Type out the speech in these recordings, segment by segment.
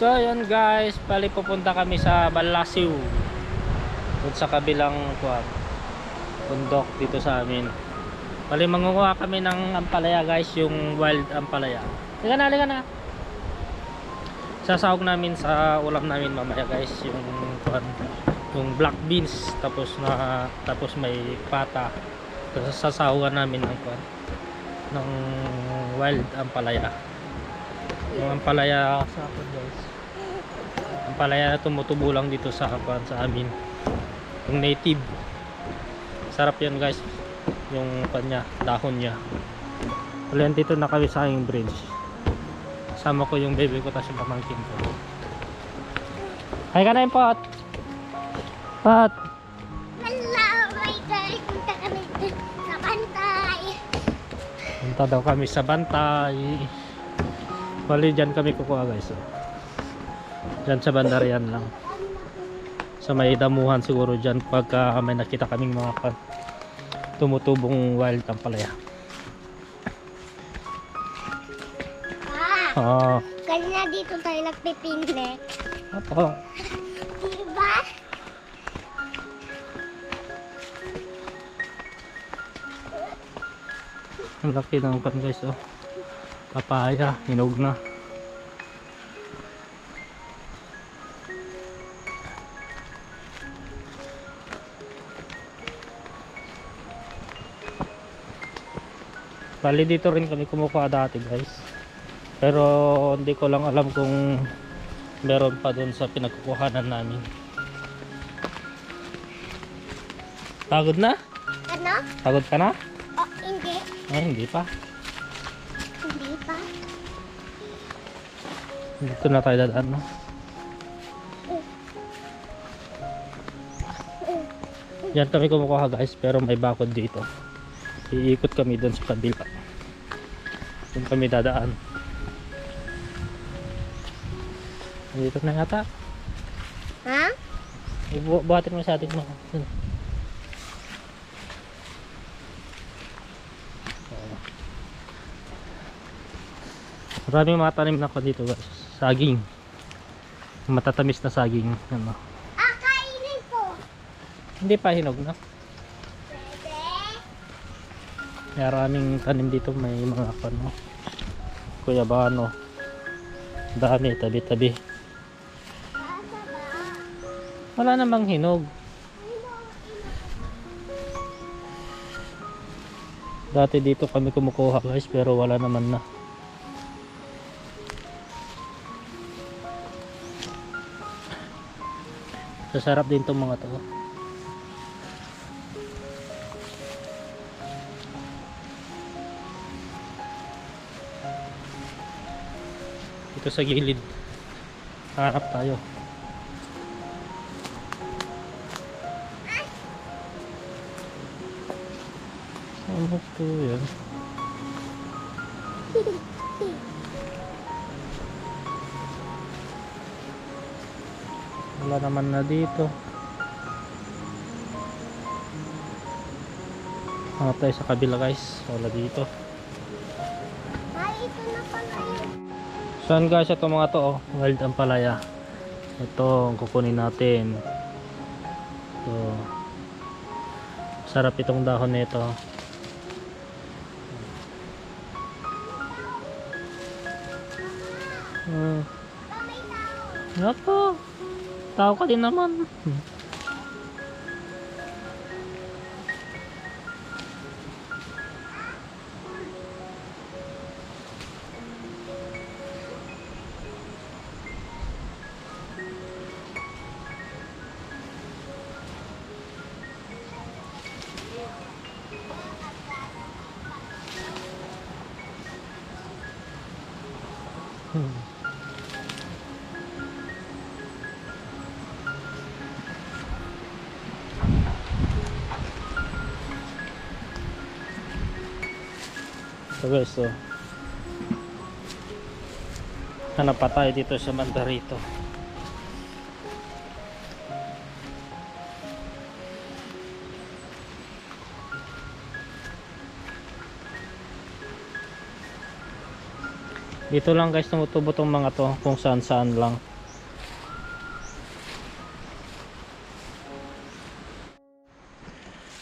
So yun guys, bali pupunta kami sa Balasiw. Doon sa kabilang kuwan, bundok dito sa amin. Bali mangunguha kami ng ampalaya guys, yung wild ampalaya. Liga na, liga na. Sasahog namin sa ulam namin mamaya guys, yung kuwan, yung black beans tapos na tapos may pata. Tapos sasahugan namin ng kuwan ng wild ampalaya. Yung ampalaya sa akin guys. Ampalaya na tumutubo lang dito sa kuwan sa amin. Yung native. Sarap yan guys. Yung kanya, dahon niya. Wala dito na kami sa aking bridge. Sama ko yung baby ko tapos yung pamangkin ko. Hay ka na yung pot. Pot. Hello, my God. Punta kami sa bantay. Punta daw kami sa bantay. Bali dyan kami kukuha guys. oh. Dyan sa bandarian lang. Sa may damuhan siguro dyan pagka may nakita kaming mga tumutubong wild tampalaya. Ah, Oo. kanina dito tayo nagpipinle. Opo. Diba? Ang laki ng pan guys oh. Papaya, hinog na. Bali dito rin kami kumukuha dati guys. Pero hindi ko lang alam kung meron pa doon sa pinagkukuhanan namin. Pagod na? Ano? Pagod ka na? Oh, hindi. Ay, hindi pa. Hindi pa. Dito na tayo dadaan, no? Yan kami kumukuha guys, pero may bakod dito. Iikot kami doon sa kabila. Doon kami dadaan. Dito na yata. Ha? Ibu buhatin mo sa atin mo. Oo. Maraming mga tanim na ko dito guys. Saging. Matatamis na saging. Ano. Ah, kainin ko. Hindi pa hinog na. Pwede. Maraming tanim dito. May mga ano. Kuya Bano. Dami. Tabi-tabi. Asa ba? Wala namang hinog. Dati dito kami kumukuha guys pero wala naman na. Sasarap din tong mga to. Dito sa gilid. Harap tayo. Ano to yan? Wala naman na dito. Hanap tayo sa kabila guys. Wala dito. Ay, ito na pala yun. Saan guys ito mga to oh? Wild ampalaya. Ito ang kukunin natin. Ito. Sarap itong dahon nito. Hmm. May tao. Nako. Tao ka din naman. So guys, so hanap pa tayo dito sa Mandarito. dito lang guys tumutubo tong mga to kung saan saan lang.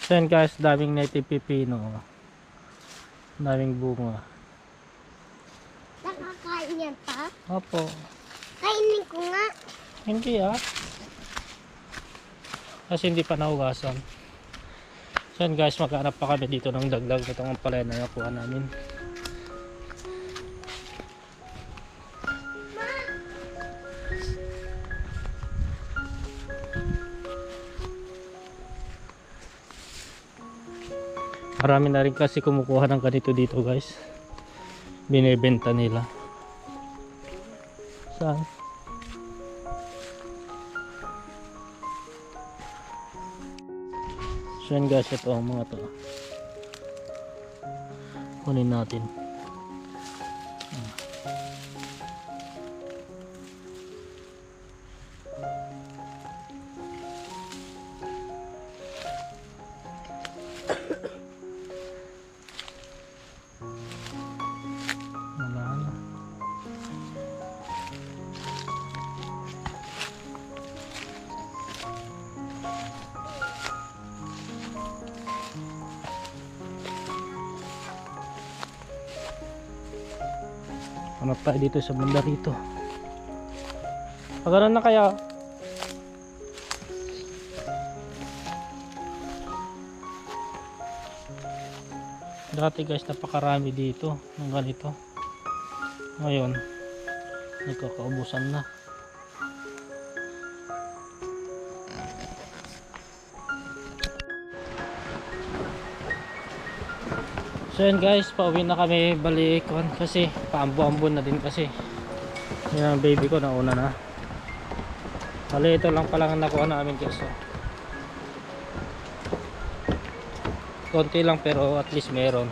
So yun guys daming native pipino. Daming bunga. Nakakain yan pa? opo. Kainin ko nga. Hindi ah. Kasi hindi pa nahugasan so yun guys maghanap pa kami dito ng dagdag. Itong palay na nakuha namin. Marami na rin kasi kumukuha ng ganito dito guys. Binibenta nila. Saan? So guys, ito ang mga to. Kunin natin. Hanap tayo dito sa banda rito. Pagano na kaya? Dati guys napakarami dito ng ganito. Ngayon nagkakaubusan na. So yun guys, pauwi na kami balikon kasi paambo-ambo na din kasi. Yan ang baby ko nauna na. Bali ito lang pala ang nakuha namin guys. oh. Konti lang pero at least meron.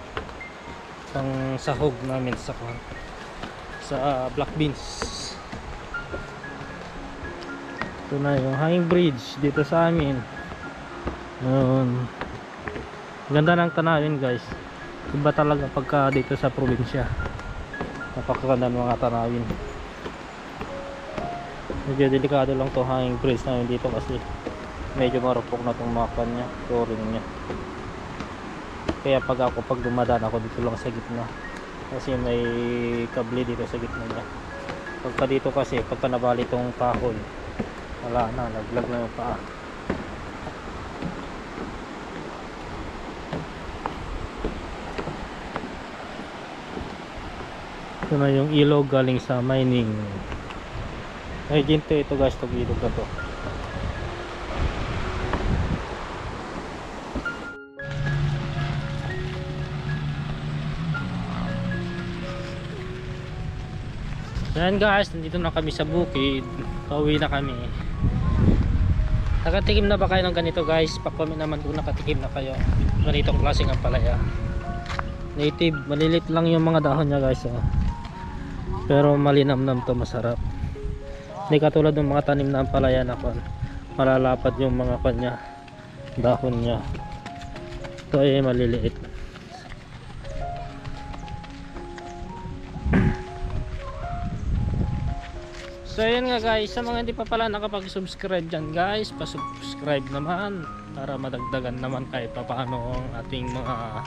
Pang sahog namin sa. Sa ah, black beans. Ito na yung hanging bridge dito sa amin. Yun. Ganda ng tanawin guys iba talaga pagka dito sa probinsya. Napakaganda ng mga tanawin. Medyo delikado lang to hanging bridge namin dito kasi medyo marupok na itong mga kanya flooring nya kaya pag ako pag dumadaan ako dito lang sa gitna kasi may kable dito sa gitna nya pagka dito kasi pagka nabali itong kahoy wala na naglag na yung paa Ito na yung ilog galing sa mining. Ay, ginto ito guys, itong ilog na to. So yan guys, nandito na kami sa bukid. Pauwi na kami. Nakatikim na ba kayo ng ganito guys? Pakomment naman kung nakatikim na kayo. Ganitong klaseng ampalaya. Native, malilit lang yung mga dahon niya guys. Oh. Pero malinamnam to masarap. Hindi katulad ng mga tanim na ampalaya na kon. Malalapad yung mga kanya dahon niya. Ito ay maliliit. So yun nga guys, sa mga hindi pa pala nakapag-subscribe dyan guys, pa-subscribe naman para madagdagan naman kahit papaano ang ating mga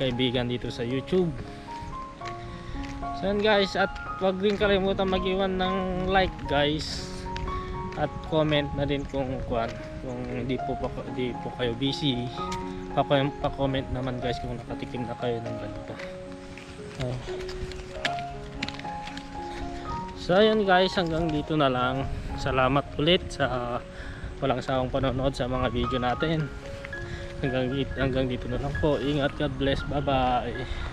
kaibigan dito sa YouTube. So yun guys, at wag din kalimutan mag-iwan ng like guys at comment na din kung kuan kung hindi po pa, hindi po kayo busy pa-comment naman guys kung nakatikim na kayo ng ganito. Ay. So ayun guys, hanggang dito na lang. Salamat ulit sa walang sawang panonood sa mga video natin. Hanggang, hanggang dito na lang po. Ingat, God bless. Bye bye.